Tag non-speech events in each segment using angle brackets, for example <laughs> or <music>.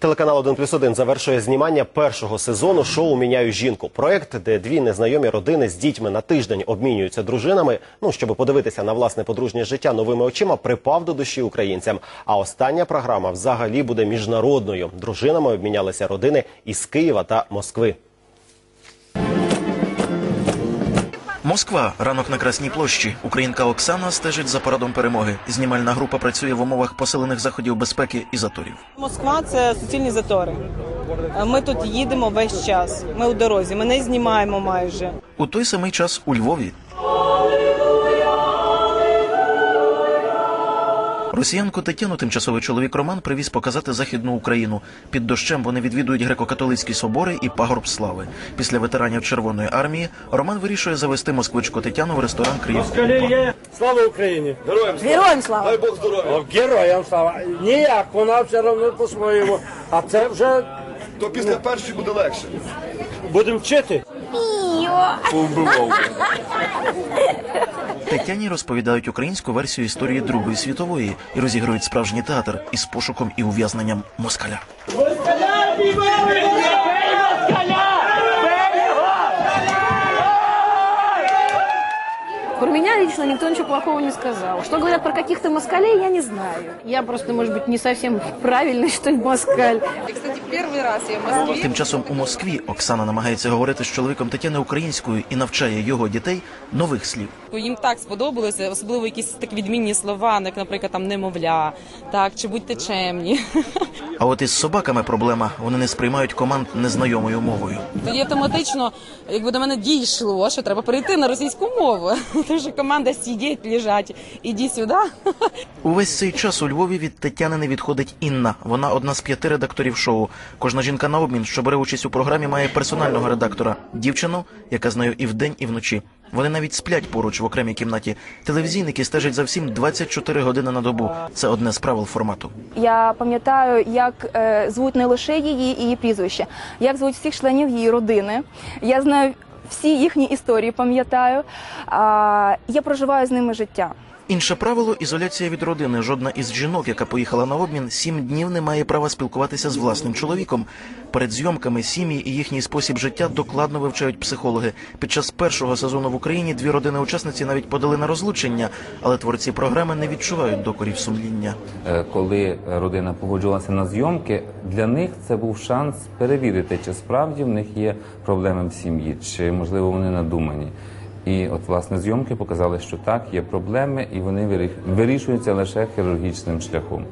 Телеканал 1 плюс 1 завершує знімання першого сезону шоу Міняю жінку. Проект, де дві незнайомі родини з дітьми на тиждень обмінюються дружинами. Ну щоб подивитися на власне подружнє життя новими очима, припав до душі українцям. А остання програма взагалі буде міжнародною. Дружинами обмінялися родини із Києва та Москви. Москва. Ранок на Красній площі. Українка Оксана стежить за парадом перемоги. Знімальна група працює в умовах посилених заходів безпеки і заторів. Москва це суцільні затори. Ми тут їдемо весь час. Ми у дорозі. Ми не знімаємо майже. У той самий час у Львові. Росіянку Тетяну тимчасовий чоловік Роман привіз показати західну Україну. Під дощем вони відвідують греко-католицькі собори і пагорб слави. Після ветеранів Червоної армії Роман вирішує завести москвичку Тетяну в ресторан Київ. Слава Україні! Героям слава! Героям слава! Дай Бог здоров'я! Героям слава! Ніяк, вона все одно по-своєму. А це вже То після першої буде легше. будемо вчити. <laughs> Тетяні розповідають українську версію історії Другої світової і розігрують справжній театр із пошуком і ув'язненням москаля. Про лично никто ничего плохого не сказал. Что говорят про каких-то москалей, я не знаю. Я просто, может быть, не совсем <laughs> правильный, что ли, москаль. Кстати, первый раз я в Москве. Тим часом у Москві Оксана намагається говорити з чоловіком Тетяни українською і навчає його дітей нових слів. Їм так сподобалося, особливо якісь такі відмінні слова, як, наприклад, там немовля, так чи будьте чемні. <laughs> А от із собаками проблема вони не сприймають команд незнайомою мовою. Тоді автоматично, якби до мене дійшло, що треба перейти на російську мову. <laughs> Тому що команда сидіть, лежать, іди сюди. Увесь цей час у Львові від Тетяни не відходить Інна. Вона одна з п'яти редакторів шоу. Кожна жінка на обмін, що бере участь у програмі, має персонального редактора дівчину, яка з нею і вдень, і вночі. Вони навіть сплять поруч в окремій кімнаті. Телевізійники стежать за всім 24 години на добу. Це одне з правил формату. Я пам'ятаю, як е, звуть не лише її і її прізвище, як звуть всіх членів її родини. Я знаю всі їхні історії, пам'ятаю. А, я проживаю з ними життя. Інше правило ізоляція від родини. Жодна із жінок, яка поїхала на обмін, сім днів не має права спілкуватися з власним чоловіком. Перед зйомками сім'ї і їхній спосіб життя докладно вивчають психологи. Під час першого сезону в Україні дві родини-учасниці навіть подали на розлучення, але творці програми не відчувають докорів сумління. Е, коли родина погоджувалася на зйомки, для них це був шанс перевірити, чи справді в них є проблеми в сім'ї, чи можливо вони надумані. І от власне зйомки показали, що так, є проблеми, і вони вирі- вирішуються лише хірургічним шляхом.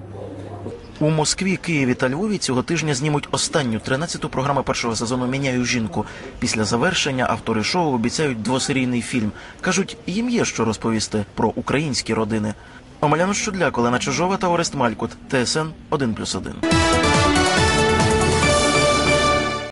У Москві, Києві та Львові цього тижня знімуть останню 13-ту програму першого сезону Міняю жінку. Після завершення автори шоу обіцяють двосерійний фільм. кажуть, їм є що розповісти про українські родини. Омеляну Щудляк, Олена Чижова та Орест Малькут. ТСН 1+,1.